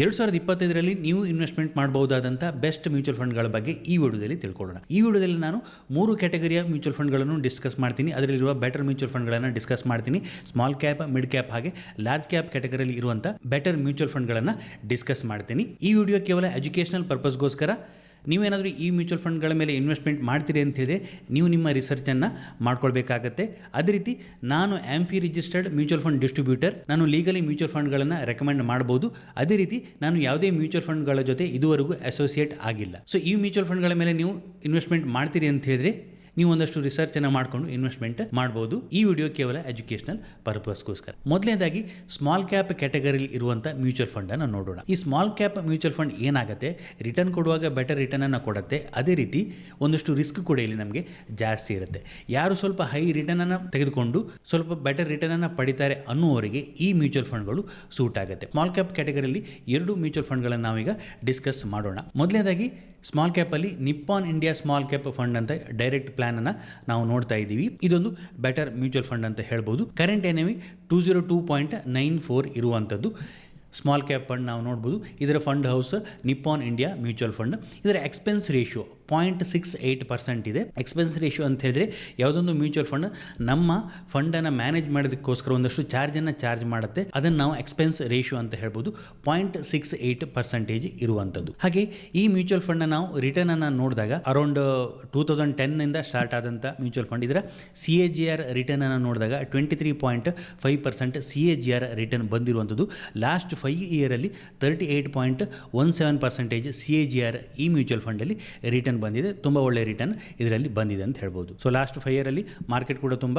ಎರಡು ಸಾವಿರದ ಇಪ್ಪತ್ತೈದರಲ್ಲಿ ನೀವು ಇನ್ವೆಸ್ಟ್ಮೆಂಟ್ ಮಾಡಬಹುದಾದಂಥ ಬೆಸ್ಟ್ ಮ್ಯೂಚುವಲ್ ಫಂಡ್ಗಳ ಬಗ್ಗೆ ಈ ವಿಡಿಯೋದಲ್ಲಿ ತಿಳ್ಕೊಳ್ಳೋಣ. ಈ ವಿಡಿಯೋದಲ್ಲಿ ನಾನು ಮೂರು ಕ್ಯಾಟಗರಿಯ ಮ್ಯೂಚುವಲ್ ಫಂಡ್ಗಳನ್ನು ಡಿಸ್ಕಸ್ ಮಾಡ್ತೀನಿ. ಅದರಲ್ಲಿರುವ ಬೆಟರ್ ಮ್ಯೂಚುವಲ್ ಫಂಡ್ಗಳನ್ನು ಡಿಸ್ಕಸ್ ಮಾಡ್ತೀನಿ. ಸ್ಮಾಲ್ ಕ್ಯಾಪ್ ಮಿಡ್ ಕ್ಯಾಪ್ ಹಾಗೆ ಲಾರ್ಜ್ ಕ್ಯಾಪ್ ಕ್ಯಾಟಗರಿಯಲ್ಲಿ ಇರುವಂಥ ಬೆಟರ್ ಮ್ಯೂಚುವಲ್ ಫಂಡ್ಗಳನ್ನು ಡಿಸ್ಕಸ್ ಮಾಡ್ತೀನಿ. ಈ ವಿಡಿಯೋ ಕೇವಲ ಎಜುಕೇಷನಲ್ ಪರ್ಪಸ್ಗೋಸ್ಕರ ನೀವೇನಾದರೂ ಈ ಮ್ಯೂಚುವಲ್ ಫಂಡ್ಗಳ ಮೇಲೆ ಇನ್ವೆಸ್ಟ್ಮೆಂಟ್ ಮಾಡ್ತೀರಿ ಹೇಳಿದ್ರೆ ನೀವು ನಿಮ್ಮ ರಿಸರ್ಚನ್ನು ಮಾಡ್ಕೊಳ್ಬೇಕಾಗತ್ತೆ. ಅದೇ ರೀತಿ ನಾನು AMFI registered mutual fund distributor, ನಾನು ಲೀಗಲಿ ಮ್ಯೂಚುವಲ್ ಫಂಡ್ಗಳನ್ನು ರೆಕಮೆಂಡ್ ಮಾಡ್ಬೋದು. ಅದೇ ರೀತಿ ನಾನು ಯಾವುದೇ ಮ್ಯೂಚುವಲ್ ಫಂಡ್ಗಳ ಜೊತೆ ಇದುವರೆಗೂ ಅಸೋಸಿಯೇಟ್ ಆಗಿಲ್ಲ. ಸೊ ಈ ಮ್ಯೂಚುವಲ್ ಫಂಡ್ಗಳ ಮೇಲೆ ನೀವು ಇನ್ವೆಸ್ಟ್ಮೆಂಟ್ ಮಾಡ್ತೀರಿ ಅಂತ ಹೇಳಿದ್ರೆ ನೀವು ಒಂದಷ್ಟು ರಿಸರ್ಚನ್ನು ಮಾಡಿಕೊಂಡು ಇನ್ವೆಸ್ಟ್ಮೆಂಟ್ ಮಾಡ್ಬೋದು. ಈ ವಿಡಿಯೋ ಕೇವಲ ಎಜುಕೇಷನಲ್ ಪರ್ಪಸ್ಗೋಸ್ಕರ ಮೊದಲನೇದಾಗಿ ಸ್ಮಾಲ್ ಕ್ಯಾಪ್ ಕ್ಯಾಟಗರಿಲಿ ಇರುವಂಥ ಮ್ಯೂಚುವಲ್ ಫಂಡನ್ನು ನೋಡೋಣ. ಈ ಸ್ಮಾಲ್ ಕ್ಯಾಪ್ ಮ್ಯೂಚುವಲ್ ಫಂಡ್ ಏನಾಗುತ್ತೆ? ರಿಟರ್ನ್ ಕೊಡುವಾಗ ಬೆಟರ್ ರಿಟರ್ನನ್ನು ಕೊಡುತ್ತೆ. ಅದೇ ರೀತಿ ಒಂದಷ್ಟು ರಿಸ್ಕ್ ಕೂಡ ಇಲ್ಲಿ ನಮಗೆ ಜಾಸ್ತಿ ಇರುತ್ತೆ. ಯಾರು ಸ್ವಲ್ಪ ಹೈ ರಿಟರ್ನನ್ನು ತೆಗೆದುಕೊಂಡು ಸ್ವಲ್ಪ ಬೆಟರ್ ರಿಟರ್ನನ್ನು ಪಡಿತಾರೆ ಅನ್ನುವರಿಗೆ ಈ ಮ್ಯೂಚುವಲ್ ಫಂಡ್ಗಳು ಸೂಟ್ ಆಗುತ್ತೆ. ಸ್ಮಾಲ್ ಕ್ಯಾಪ್ ಕ್ಯಾಟಗರಿಯಲ್ಲಿ ಎರಡು ಮ್ಯೂಚುವಲ್ ಫಂಡ್ಗಳನ್ನು ನಾವೀಗ ಡಿಸ್ಕಸ್ ಮಾಡೋಣ. ಮೊದಲನೇದಾಗಿ small ಕ್ಯಾಪಲ್ಲಿ Nippon India small cap fund ಅಂತ ಡೈರೆಕ್ಟ್ ಪ್ಲಾನನ್ನು ನಾವು ನೋಡ್ತಾ ಇದ್ದೀವಿ ಇದೊಂದು ಬೆಟರ್ ಮ್ಯೂಚುವಲ್ ಫಂಡ್ ಅಂತ ಹೇಳ್ಬೋದು. Current NAV two zero two point nine four ಇರುವಂಥದ್ದು ಸ್ಮಾಲ್ ಕ್ಯಾಪ್ ಫಂಡ್ ನಾವು ನೋಡ್ಬೋದು. ಇದರ fund house Nippon India mutual fund. ಇದರ expense ratio point six eight percent ಇದೆ. ಎಕ್ಸ್ಪೆನ್ಸ್ ರೇಷಿಯೋ ಅಂತ ಹೇಳಿದ್ರೆ ಯಾವುದೊಂದು ಮ್ಯೂಚುವಲ್ ಫಂಡ್ ನಮ್ಮ ಫಂಡನ್ನು ಮ್ಯಾನೇಜ್ ಮಾಡೋದಕ್ಕೋಸ್ಕರ ಒಂದಷ್ಟು ಚಾರ್ಜನ್ನು ಚಾರ್ಜ್ ಮಾಡುತ್ತೆ. ಅದನ್ನು ನಾವು ಎಕ್ಸ್ಪೆನ್ಸ್ ರೇಷಿಯೋ ಅಂತ ಹೇಳ್ಬೋದು. ಪಾಯಿಂಟ್ ಸಿಕ್ಸ್ ಏಯ್ಟ್ ಪರ್ಸೆಂಟೇಜ್ ಇರುವಂಥದ್ದು ಹಾಗೆ ಈ ಮ್ಯೂಚುವಲ್ ಫಂಡ್ನ ನಾವು ರಿಟರ್ನ್ ಅನ್ನು ನೋಡಿದಾಗ ಅರೌಂಡ್ ಟೂ ತೌಸಂಡ್ ಟೆನ್ನಿಂದ ಸ್ಟಾರ್ಟ್ ಆದಂಥ ಮ್ಯೂಚುವಲ್ ಫಂಡ್ ಇದರ C A G R return ಅನ್ನು ನೋಡಿದಾಗ twenty three point five percent C A G R return ಬಂದಿರುವಂಥದ್ದು last five ಇಯರಲ್ಲಿ thirty eight point one seven percentage C A G R ಈ mutual ಫಂಡಲ್ಲಿ return ಬಂದಿದೆ, ತುಂಬ ಒಳ್ಳೆಯ return ಇದರಲ್ಲಿ ಬಂದಿದೆ ಅಂತ ಹೇಳ್ಬೋದು. ಸೊ ಲಾಸ್ಟ್ ಫೈವ್ ಇಯರಲ್ಲಿ ಮಾರ್ಕೆಟ್ ಕೂಡ ತುಂಬ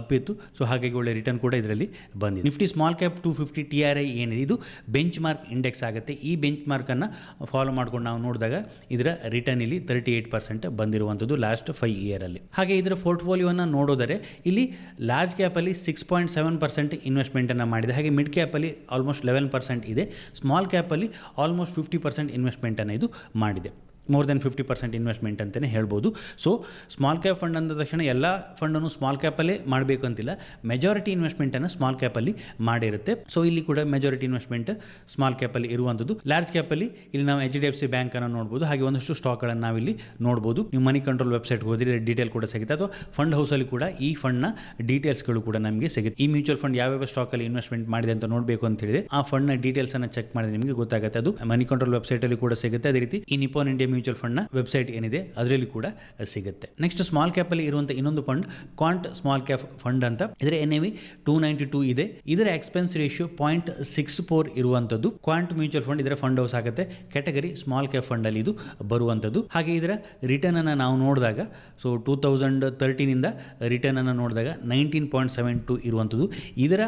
ಅಪ್ ಇತ್ತು. ಸೊ ಹಾಗಾಗಿ ಒಳ್ಳೆ ರಿಟರ್ನ್ ಕೂಡ ಇದರಲ್ಲಿ ಬಂದಿದೆ. Nifty small cap two fifty T R I ಏನಿದೆ, ಇದು ಬೆಂಚ್ ಮಾರ್ಕ್ ಇಂಡೆಕ್ಸ್ ಆಗುತ್ತೆ. ಈ ಬೆಂಚ್ ಮಾರ್ಕನ್ನು ಫಾಲೋ ಮಾಡ್ಕೊಂಡು ನಾವು ನೋಡಿದಾಗ ಇದರ ರಿಟರ್ನ್ ಇಲ್ಲಿ ತರ್ಟಿ ಏಯ್ಟ್ ಪರ್ಸೆಂಟ್ ಬಂದಿರುವಂಥದ್ದು ಲಾಸ್ಟ್ ಫೈವ್ ಇಯರಲ್ಲಿ ಹಾಗೆ ಇದರ ಪೋರ್ಟ್ಫೋಲಿಯೋನ ನೋಡೋದರೆ ಇಲ್ಲಿ ಲಾರ್ಜ್ ಕ್ಯಾಪಲ್ಲಿ ಸಿಕ್ಸ್ ಪಾಯಿಂಟ್ ಸೆವೆನ್ ಪರ್ಸೆಂಟ್ ಇನ್ವೆಸ್ಟ್ಮೆಂಟನ್ನು ಮಾಡಿದೆ. ಹಾಗೆ ಮಿಡ್ ಕ್ಯಾಪಲ್ಲಿ ಆಲ್ಮೋಸ್ಟ್ ಲೆವೆನ್ ಪರ್ಸೆಂಟ್ ಇದೆ. ಸ್ಮಾಲ್ ಕ್ಯಾಪಲ್ಲಿ ಆಲ್ಮೋಸ್ಟ್ ಫಿಫ್ಟಿ ಪರ್ಸೆಂಟ್ ಇನ್ವೆಸ್ಟ್ಮೆಂಟನ್ನು ಇದು ಮಾಡಿದೆ. More than fifty percent investment ಅಂತಲೇ ಹೇಳ್ಬೋದು. ಸೊ ಸ್ಮಾಲ್ ಕ್ಯಾಪ್ ಫಂಡ್ ಅಂದ ತಕ್ಷಣ ಎಲ್ಲ ಫಂಡನ್ನು ಸ್ಮಾಲ್ ಕ್ಯಾಪಲ್ಲೇ ಮಾಡಬೇಕು ಅಂತಿಲ್ಲ. ಮೆಜಾರಿಟಿ ಇನ್ವೆಸ್ಟ್ಮೆಂಟನ್ನು ಸ್ಮಾಲ್ ಕ್ಯಾಪಲ್ಲಿ ಮಾಡಿರುತ್ತೆ. ಸೊ ಇಲ್ಲಿ ಕೂಡ ಮೆಜಾರಿಟಿ ಇನ್ವೆಸ್ಟ್ಮೆಂಟ್ ಸ್ಮಾಲ್ ಕ್ಯಾಪಲ್ಲಿ ಇರುವಂಥದ್ದು ಲಾರ್ಜ್ ಕ್ಯಾಪಲ್ಲಿ ಇಲ್ಲಿ ನಾವು ಎಚ್ ಡಿ ಎಫ್ ಸಿ ಬ್ಯಾಂಕನ್ನು ನೋಡ್ಬೋದು. ಹಾಗೆ ಒಂದಷ್ಟು ಸ್ಟಾಕ್ಗಳನ್ನು ನಾವಿಲ್ಲಿ ನೋಡ್ಬೋದು. ನೀವು ಮನಿ ಕಂಟ್ರೋಲ್ ವೆಬ್ಸೈಟ್ಗೆ ಹೋದರೆ ಡೀಟೇಲ್ ಕೂಡ ಸಿಗುತ್ತೆ. ಅಥವಾ ಫಂಡ್ ಹೌಸಲ್ಲಿ ಕೂಡ ಈ ಫಂಡ್ನ ಡೀಟೇಲ್ಸ್ಗಳು ಕೂಡ ನಮಗೆ ಸಿಗುತ್ತೆ. ಈ ಮ್ಯೂಚುವಲ್ ಫಂಡ್ ಯಾವ್ಯಾವ ಸ್ಟಾಕಲ್ಲಿ ಇನ್ವೆಸ್ಟ್ಮೆಂಟ್ ಮಾಡಿದೆ ಅಂತ ನೋಡಬೇಕು ಅಂತ ಹೇಳಿದ್ರೆ, ಆ ಫಂಡ್ನ ಡೀಟೇಲ್ಸನ್ನು ಚೆಕ್ ಮಾಡಿದ್ರೆ ನಿಮಗೆ ಗೊತ್ತಾಗುತ್ತೆ. ಅದು ಮನಿ ಕಂಟ್ರೋಲ್ ವೆಬ್ಸೈಟಲ್ಲಿ ಕೂಡ ಸಿಗುತ್ತೆ. ಅದೇ ರೀತಿ ಈ ನಿಪೋನ್ ಇಂಡಿಯಾ ಮ್ಯೂಚುವಲ್ ಫಂಡ್ನ ವೆಬ್ಸೈಟ್ ಏನಿದೆ ಅದರಲ್ಲಿ ಕೂಡ ಸಿಗುತ್ತೆ. ನೆಕ್ಸ್ಟ್ ಸ್ಮಾಲ್ ಕ್ಯಾಪಲ್ಲಿ ಇರುವಂಥ ಇನ್ನೊಂದು fund, Quant small cap fund ಅಂತ. ಇದರ N A V two ninety two ಇದೆ. ಇದರ expense ratio point six four ಇರುವಂಥದ್ದು ಕ್ವಾಂಟ್ ಮ್ಯೂಚುವಲ್ ಫಂಡ್ ಇದರ ಫಂಡ್ ಹೌಸ್ ಆಗುತ್ತೆ. ಕ್ಯಾಟಗರಿ ಸ್ಮಾಲ್ ಕ್ಯಾಪ್ ಫಂಡ್ ಅಲ್ಲಿ ಇದು ಬರುವಂಥದ್ದು ಹಾಗೆ ಇದರ ರಿಟರ್ನ್ ಅನ್ನು ನಾವು ನೋಡಿದಾಗ, ಸೊ ಟೂ ತೌಸಂಡ್ ತರ್ಟೀನಿಂದ ರಿಟರ್ನ್ ಅನ್ನು ನೋಡಿದಾಗ ನೈನ್ಟೀನ್ ಪಾಯಿಂಟ್ ಸೆವೆನ್ ಟು ಇರುವಂಥದ್ದು ಇದರ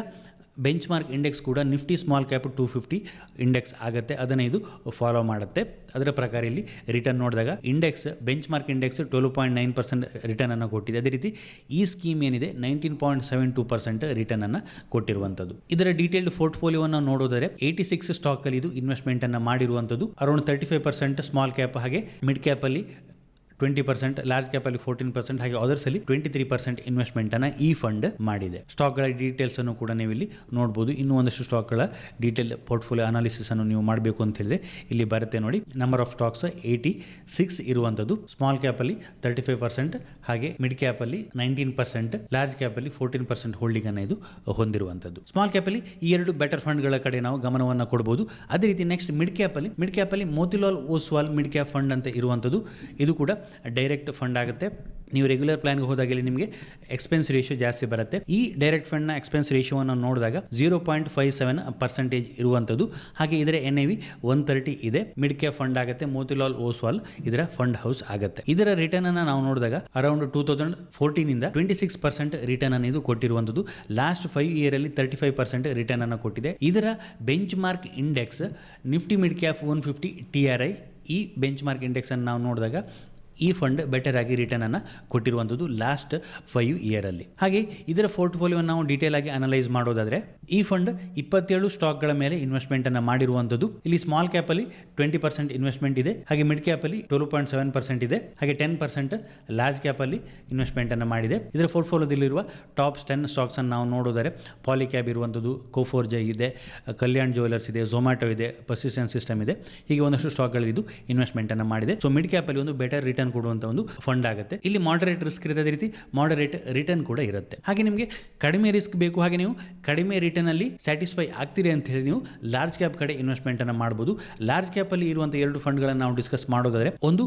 ಬೆಂಚ್ ಮಾರ್ಕ್ ಇಂಡೆಕ್ಸ್ ಕೂಡ Nifty small cap two fifty index ಆಗುತ್ತೆ. ಅದನ್ನು ಇದು ಫಾಲೋ ಮಾಡುತ್ತೆ. ಅದರ ಪ್ರಕಾರ ಇಲ್ಲಿ ರಿಟರ್ನ್ ನೋಡಿದಾಗ index benchmark index twelve point nine percent return ಅನ್ನು ಕೊಟ್ಟಿದೆ. ಅದೇ ರೀತಿ ಈ ಸ್ಕೀಮ್ ಏನಿದೆ nineteen point seven two percent return ಅನ್ನು ಕೊಟ್ಟಿರುವಂಥದ್ದು. ಇದರ ಡೀಟೇಲ್ಡ್ ಪೋರ್ಟ್ಫೋಲಿಯೋವನ್ನು ನೋಡೋದರೆ ಏಯ್ಟಿ ಸಿಕ್ಸ್ ಸ್ಟಾಕಲ್ಲಿ ಇದು ಇನ್ವೆಸ್ಟ್ಮೆಂಟನ್ನು ಮಾಡಿರುವಂಥದ್ದು. Around thirty five percent small cap ಹಾಗೆ ಮಿಡ್ ಕ್ಯಾಪಲ್ಲಿ ಟ್ವೆಂಟಿ ಪರ್ಸೆಂಟ್ ಲಾರ್ಜ್ ಕ್ಯಾಪ್ ಅಲ್ಲಿ ಫೋರ್ಟೀನ್ ಪರ್ಸೆಂಟ್ ಹಾಗೆ ಅದರ್ಸಲ್ಲಿ ಟ್ವೆಂಟಿ ತ್ರೀ ಪರ್ಸೆಂಟ್ ಇನ್ವೆಸ್ಟ್ಮೆಂಟನ್ನು ಈ ಫಂಡ್ ಮಾಡಿದೆ. ಸ್ಟಾಕ್ಗಳ ಡೀಟೇಲ್ಸನ್ನು ಕೂಡ ನೀವು ಇಲ್ಲಿ ನೋಡಬಹುದು ಇನ್ನೂ ಒಂದಷ್ಟು ಸ್ಟಾಕ್ಗಳ ಡೀಟೇಲ್ ಪೋರ್ಟ್ಫೋಲಿಯೋ ಅನಾಲಿಸಿಸ್ ಅನ್ನು ನೀವು ಮಾಡಬೇಕು ಅಂತ ಹೇಳಿದ್ರೆ ಇಲ್ಲಿ ಬರುತ್ತೆ ನೋಡಿ number of stocks eighty six ಇರುವಂಥದ್ದು ಸ್ಮಾಲ್ ಕ್ಯಾಪಲ್ಲಿ ತರ್ಟಿ ಫೈವ್ ಪರ್ಸೆಂಟ್ ಹಾಗೆ ಮಿಡ್ ಕ್ಯಾಪ್ ಅಲ್ಲಿ ನೈನ್ಟೀನ್ ಪರ್ಸೆಂಟ್ ಲಾರ್ಜ್ ಕ್ಯಾಪ್ ಅಲ್ಲಿ ಫೋರ್ಟೀನ್ ಪರ್ಸೆಂಟ್ ಹೋಲ್ಡಿಂಗ್ ಅನ್ನು ಇದು ಹೊಂದಿರುವಂಥದ್ದು ಸ್ಮಾಲ್ ಕ್ಯಾಪ್ ಅಲ್ಲಿ ಈ ಎರಡು ಬೆಟರ್ ಫಂಡ್ಗಳ ಕಡೆ ನಾವು ಗಮನವನ್ನು ಕೊಡಬಹುದು ಅದೇ ರೀತಿ ನೆಕ್ಸ್ಟ್ ಮಿಡ್ ಕ್ಯಾಪ್ ಅಲ್ಲಿ ಮಿಡ್ ಕ್ಯಾಪ್ ಅಲ್ಲಿ Motilal Oswal mid cap fund ಅಂತ ಇರುವಂಥದ್ದು ಇದು ಕೂಡ ಡೈರೆಕ್ಟ್ ಫಂಡ್ ಆಗುತ್ತೆ. ನೀವು ರೆಗ್ಯುಲರ್ ಪ್ಲಾನ್ಗೆ ಹೋದಾಗ ಇಲ್ಲಿ ನಿಮಗೆ ಎಕ್ಸ್ಪೆನ್ಸ್ ರೇಷಿಯೋ ಜಾಸ್ತಿ ಬರುತ್ತೆ. ಈ ಡೈರೆಕ್ಟ್ ಫಂಡ್ನ ಎಕ್ಸ್ಪೆನ್ಸ್ ರೇಷಿಯೋವನ್ನು ನೋಡಿದಾಗ zero point five seven percentage ಇರುವಂಥದ್ದು. ಹಾಗೆ ಇದರ N I V one thirty ಇದೆ. ಮಿಡ್ ಕ್ಯಾಪ್ ಫಂಡ್ ಆಗುತ್ತೆ. ಮೋತಿಲಾಲ್ ಓಸ್ವಾಲ್ ಇದರ ಫಂಡ್ ಹೌಸ್ ಆಗುತ್ತೆ. ಇದರ ರಿಟರ್ನ್ ಅನ್ನು ನಾವು ನೋಡಿದಾಗ ಅರೌಂಡ್ ಟೂ ತೌಸಂಡ್ ಫೋರ್ಟೀನಿಂದ ಟ್ವೆಂಟಿ ಸಿಕ್ಸ್ ಪರ್ಸೆಂಟ್ ರಿಟರ್ನ್ ಅನ್ನು ಇದು ಕೊಟ್ಟಿರುವಂಥದ್ದು. ಲಾಸ್ಟ್ ಫೈವ್ ಇಯರ್ ಅಲ್ಲಿ ತರ್ಟಿ ಫೈವ್ ಪರ್ಸೆಂಟ್ ರಿಟರ್ನ್ ಅನ್ನು ಕೊಟ್ಟಿದೆ. ಇದರ benchmark index Nifty mid cap one fifty T R I ಈ ಬೆಂಚ್ ಮಾರ್ಕ್ ಇಂಡೆಕ್ಸ್ ಅನ್ನು ನಾವು ನೋಡಿದಾಗ ಈ ಫಂಡ್ ಬೆಟರ್ ಆಗಿ ರಿಟರ್ನ್ ಅನ್ನು ಕೊಟ್ಟಿರುವಂಥದ್ದು ಲಾಸ್ಟ್ ಫೈವ್ ಇಯರಲ್ಲಿ ಹಾಗೆ ಇದರ ಪೋರ್ಟ್ಫೋಲಿಯೋ ನಾವು ಡೀಟೇಲ್ ಆಗಿ ಅನಲೈಸ್ ಮಾಡೋದಾದ್ರೆ, ಈ ಫಂಡ್ ಇಪ್ಪತ್ತೇಳು ಸ್ಟಾಕ್ಗಳ ಮೇಲೆ ಇನ್ವೆಸ್ಟ್ಮೆಂಟ್ ಅನ್ನು ಮಾಡಿರುವಂಥದ್ದು. ಇಲ್ಲಿ ಸ್ಮಾಲ್ ಕ್ಯಾಪ್ ಅಲ್ಲಿ ಟ್ವೆಂಟಿ ಪರ್ಸೆಂಟ್ ಇನ್ವೆಸ್ಟ್ಮೆಂಟ್ ಇದೆ, ಹಾಗೆ ಮಿಡ್ ಕ್ಯಾಪ್ ಅಲ್ಲಿ ಟ್ವೆಲ್ ಪಾಯಿಂಟ್ ಸೆವೆನ್ ಪರ್ಸೆಂಟ್ ಇದೆ, ಹಾಗೆ ಟೆನ್ ಪರ್ಸೆಂಟ್ ಲಾರ್ಜ್ ಕ್ಯಾಪ್ ಅಲ್ಲಿ ಇನ್ವೆಸ್ಟ್ಮೆಂಟ್ ಅನ್ನು ಮಾಡಿದೆ. ಇದರ ಪೋರ್ಟ್ಫೋಲಿಯೋದಲ್ಲಿರುವ ಟಾಪ್ ಟೆನ್ ಸ್ಟಾಕ್ಸ್ ಅನ್ನು ನಾವು ನೋಡೋದಾದ್ರೆ ಪಾಲಿಕ್ಯಾಬ್ ಇರುವಂಥದ್ದು ಕೋಫೋರ್ಜೆ ಇದೆ ಕಲ್ಯಾಣ್ ಜ್ಯುವೆಲರ್ಸ್ ಇದೆ ಝೊಮ್ಯಾಟೊ ಇದೆ ಪರ್ಸಿಸ್ಟೆನ್ಸ್ ಸಿಸ್ಟಮ್ ಇದೆ. ಹೀಗೆ ಒಂದಷ್ಟು ಸ್ಟಾಕ್ಗಳಿದ್ದು ಇನ್ವೆಸ್ಟ್ಮೆಂಟ್ ಅನ್ನು ಮಾಡಿದೆ. ಸೊ ಮಿಡ್ ಕ್ಯಾಪ್ ಅಲ್ಲಿ ಒಂದು ಬೆಟರ್ ರಿಟರ್ನ್ ಕೊಡುವಂಥ ಒಂದು ಫಂಡ್ ಆಗುತ್ತೆ. ಇಲ್ಲಿ ಮಾಡರೇಟ್ ರಿಸ್ಕ್ ಇರುತ್ತೆ ರೀತಿ ಮಾಡರೇಟ್ ರಿಟರ್ನ್ ಕೂಡ ಇರುತ್ತೆ. ಹಾಗೆ ನಿಮಗೆ ಕಡಿಮೆ ರಿಸ್ಕ್ ಬೇಕು, ಹಾಗೆ ನೀವು ಕಡಿಮೆ ರಿಟರ್ನ್ ಅಲ್ಲಿ ಸ್ಯಾಟಿಸ್ಫೈ ಆಗ್ತೀರಿ ಅಂತ ಹೇಳಿ ನೀವು ಲಾರ್ಜ್ ಕ್ಯಾಪ್ ಕಡೆ ಇನ್ವೆಸ್ಟ್ಮೆಂಟ್ ಅನ್ನು ಮಾಡಬಹುದು ಲಾರ್ಜ್ ಕ್ಯಾಪ್ ಅಲ್ಲಿ ಇರುವಂಥ ಎರಡು ಫಂಡ್ಗಳನ್ನು ನಾವು ಡಿಸ್ಕಸ್ ಮಾಡೋದಾದ್ರೆ, ಒಂದು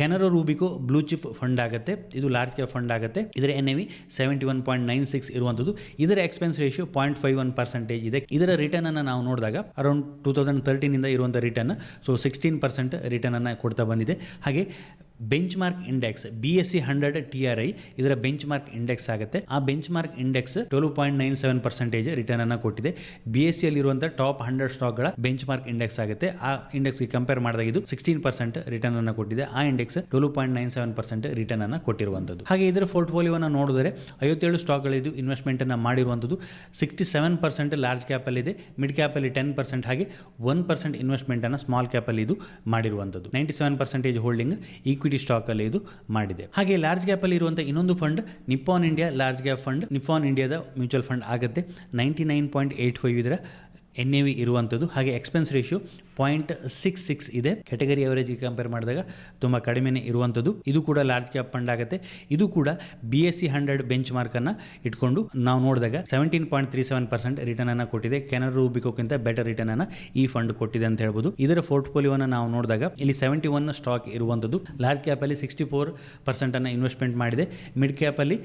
Canara Robeco blue chip fund ಆಗುತ್ತೆ. ಇದು ಲಾರ್ಜ್ ಕ್ಯಾಪ್ ಫಂಡ್ ಆಗುತ್ತೆ. ಇದರ N A V seventy one point nine six ಇರುವಂಥದ್ದು ಇದರ expense ratio point five one percentage ಇದೆ. ಇದರ ರಿಟರ್ನ್ ಅನ್ನು ನಾವು ನೋಡಿದಾಗ ಅರೌಂಡ್ ಟೂ ತೌಸಂಡ್ ತರ್ಟೀನಿಂದ ಇರುವಂಥ return so sixteen percent return ಅನ್ನು ಕೊಡ್ತಾ ಬಂದಿದೆ. ಹಾಗೆ benchmark index B S E hundred T R I ಇದರ ಬೆಂಚ್ ಮಾರ್ಕ್ ಇಂಡೆಕ್ಸ್ ಆಗುತ್ತೆ. ಆ benchmark index twelve point nine seven percentage return ಅನ್ನು ಕೊಟ್ಟಿದೆ. ಬಿ ಎಸ್ ಸಿ ಅಲ್ಲಿರುವಂತಹ ಟಾಪ್ ಹಂಡ್ರೆಡ್ ಸ್ಟಾಕ್ಗಳ ಬೆಂಚ್ ಮಾರ್ಕ್ ಇಂಡೆಕ್ಸ್ ಆಗುತ್ತೆ. ಆ ಇಂಡೆಕ್ಸ್ಗೆ ಕಂಪೇರ್ ಮಾಡಿದಾಗ ಇದು ಸಿಕ್ಸ್ಟೀನ್ ಪರ್ಸೆಂಟ್ ರಿಟರ್ನ್ ಅನ್ನು ಕೊಟ್ಟಿದೆ. ಆ index twelve point nine seven percent return ಅನ್ನು ಕೊಟ್ಟಿರುವಂಥದ್ದು ಹಾಗೆ ಇದರ ಪೋರ್ಟ್ಫೋಲಿಯೋನ ನೋಡಿದರೆ ಐವತ್ತೇಳು ಸ್ಟಾಕ್ಗಳಿದ್ದು ಇನ್ವೆಸ್ಟ್ಮೆಂಟ್ ಅನ್ನು ಮಾಡಿರುವಂಥದ್ದು ಸಿಕ್ಸ್ಟಿ ಸೆವೆನ್ ಪರ್ಸೆಂಟ್ ಲಾರ್ಜ್ ಕ್ಯಾಪಲ್ಲಿದೆ ಮಿಡ್ ಕ್ಯಾಪಲ್ಲಿ ಟೆನ್ ಪರ್ಸೆಂಟ್ ಹಾಗೆ ಒನ್ ಪರ್ಸೆಂಟ್ ಇನ್ವೆಸ್ಟ್ಮೆಂಟ್ ಅನ್ನು ಸ್ಮಾಲ್ ಕ್ಯಾಪಲ್ಲಿ ಇದು ಮಾಡಿರುವಂಥದ್ದು ninety seven percentage holding equity ಸ್ಟಾಕಲ್ಲಿ ಇದು ಮಾಡಿದೆ. ಹಾಗೆ ಲಾರ್ಜ್ ಗ್ಯಾಪಲ್ಲಿ ಇರುವಂಥ ಇನ್ನೊಂದು fund Nippon India large cap fund Nippon ಇಂಡಿಯಾದ ಮ್ಯೂಚುವಲ್ ಫಂಡ್ ಆಗುತ್ತೆ. Ninety nine point eight five ಇದರ ಎನ್ ಎ ವಿ ಇರುವಂಥದ್ದು. ಹಾಗೆ expense ratio point six six ಇದೆ. ಕೆಟಗರಿ ಅವರೇಜ್ಗೆ ಕಂಪೇರ್ ಮಾಡಿದಾಗ ತುಂಬ ಕಡಿಮೆನೇ ಇರುವಂಥದ್ದು. ಇದು ಕೂಡ ಲಾರ್ಜ್ ಕ್ಯಾಪ್ ಫಂಡ್ ಆಗುತ್ತೆ. ಇದು ಕೂಡ B S E hundred bench ಮಾರ್ಕನ್ನು ಇಟ್ಕೊಂಡು ನಾವು ನೋಡಿದಾಗ seventeen point three seven percent return ಅನ್ನು ಕೊಟ್ಟಿದೆ. ಕೆನರ್ ರೂಬಿಕೋಕ್ಕಿಂತ ಬೆಟರ್ ರಿಟರ್ನ್ ಅನ್ನು ಈ ಫಂಡ್ ಕೊಟ್ಟಿದೆ ಅಂತ ಹೇಳ್ಬೋದು. ಇದರ ಪೋರ್ಟ್ಫೋಲಿಯೋನ ನಾವು ನೋಡಿದಾಗ ಇಲ್ಲಿ ಸೆವೆಂಟಿ ಒನ್ ಸ್ಟಾಕ್ ಇರುವಂಥದ್ದು. ಲಾರ್ಜ್ ಕ್ಯಾಪಲ್ಲಿ ಸಿಕ್ಸ್ಟಿ ಫೋರ್ ಪರ್ಸೆಂಟನ್ನು ಇನ್ವೆಸ್ಟ್ಮೆಂಟ್ ಮಾಡಿದೆ. ಮಿಡ್ ಕ್ಯಾಪಲ್ಲಿ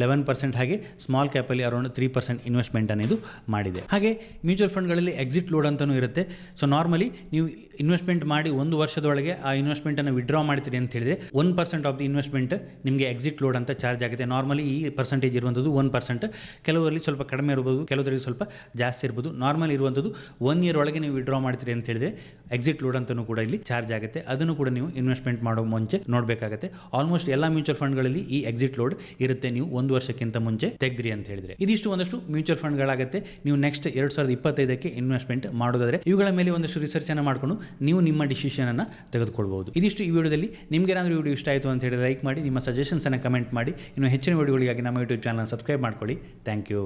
ಲೆವೆನ್ ಪರ್ಸೆಂಟ್ ಹಾಗೆ ಸ್ಮಾಲ್ ಕ್ಯಾಪಲ್ಲಿ ಅರೌಂಡ್ ತ್ರೀ ಪರ್ಸೆಂಟ್ ಇನ್ವೆಸ್ಟ್ಮೆಂಟ್ ಅನ್ನೋದು ಮಾಡಿದೆ. ಹಾಗೆ ಮ್ಯೂಚುವಲ್ ಫಂಡ್ಗಳಲ್ಲಿ ಎಕ್ಸಿಟ್ ಲೋಡ್ ಅಂತಲೂ ಇರುತ್ತೆ. ಸೊ ನಾರ್ಮಲಿ ನೀವು ಇನ್ವೆಸ್ಟ್ಮೆಂಟ್ ಮಾಡಿ ಒಂದು ವರ್ಷದೊಳಗೆ ಆ ಇನ್ವೆಸ್ಟ್ಮೆಂಟನ್ನು ವಿಡ್ರಾ ಮಾಡ್ತೀರಿ ಅಂತ ಹೇಳಿದ್ರೆ one percent of the investment ನಿಮಗೆ ಎಕ್ಸಿಟ್ ಲೋಡ್ ಅಂತ ಚಾರ್ಜ್ ಆಗುತ್ತೆ. ನಾರ್ಮಲಿ ಈ ಪರ್ಸೆಂಟೇಜ್ ಇರುವಂಥದ್ದು ಒನ್ ಪರ್ಸೆಂಟ್ ಕೆಲವರಲ್ಲಿ ಸ್ವಲ್ಪ ಕಡಿಮೆ ಇರ್ಬೋದು, ಕೆಲವರಲ್ಲಿ ಸ್ವಲ್ಪ ಜಾಸ್ತಿ ಇರ್ಬೋದು. ನಾರ್ಮಲ್ ಇರುವಂಥದ್ದು ಒನ್ ಇಯರ್ ಒಳಗೆ ನೀವು ವಿಡ್ರಾ ಮಾಡ್ತೀರಿ ಅಂತ ಹೇಳಿದ್ರೆ ಎಕ್ಸಿಟ್ ಲೋಡ್ ಅಂತಲೂ ಕೂಡ ಇಲ್ಲಿ ಚಾರ್ಜ್ ಆಗುತ್ತೆ. ಅದನ್ನು ಕೂಡ ನೀವು ಇನ್ವೆಸ್ಟ್ಮೆಂಟ್ ಮಾಡೋ ಮುಂಚೆ ನೋಡಬೇಕಾಗುತ್ತೆ. ಆಲ್ಮೋಸ್ಟ್ ಎಲ್ಲ ಮ್ಯೂಚುವಲ್ ಫಂಡ್ಗಳಲ್ಲಿ ಈ ಎಕ್ಸಿಟ್ ಲೋಡ್ ಇರುತ್ತೆ. ನೀವು ಒಂದು ವರ್ಷಕ್ಕಿಂತ ಮುಂಚೆ ತೆಗ್ದ್ರಿ ಅಂತ ಹೇಳಿದ್ರೆ. ಇದಿಷ್ಟು ಒಂದಷ್ಟು ಮ್ಯೂಚುವಲ್ ಫಂಡ್ಗಳಾಗುತ್ತೆ ನೀವು ನೆಕ್ಸ್ಟ್ ಎರಡು ಸಾವಿರದ ಇಪ್ಪತ್ತೈದಕ್ಕೆ ಇನ್ವೆಸ್ಟ್ಮೆಂಟ್ ಮಾಡೋದಾದ್ರೆ ಇವುಗಳ ಮೇಲೆ ಒಂದಷ್ಟು ರಿಸರ್ಚ್ ಅನ್ನು ಮಾಡಿಕೊಂಡು ನೀವು ನಿಮ್ಮ ಡಿಸಿಷನ್ ಅನ್ನು ತೆಗೆದುಕೊಳ್ಬಹುದು. ಇದಿಷ್ಟು ಈ ವಿಡಿಯೋದಲ್ಲಿ. ನಿಮ್ಗೆ ಏನಾದರೂ ವಿಡಿಯೋ ಇಷ್ಟ ಆಯಿತು ಅಂತ ಹೇಳಿ ಲೈಕ್ ಮಾಡಿ, ನಿಮ್ಮ ಸಜೆಷನ್ಸ್ ಅನ್ನು ಕಮೆಂಟ್ ಮಾಡಿ. ಇನ್ನು ಹೆಚ್ಚಿನ ವಿಡಿಯೋಗಳಿಗಾಗಿ ನಮ್ಮ ಯೂಟ್ಯೂಬ್ ಚಾನಲ್ ಸಬ್ಸ್ಕ್ರೈಬ್ ಮಾಡ್ಕೊಳ್ಳಿ. Thank you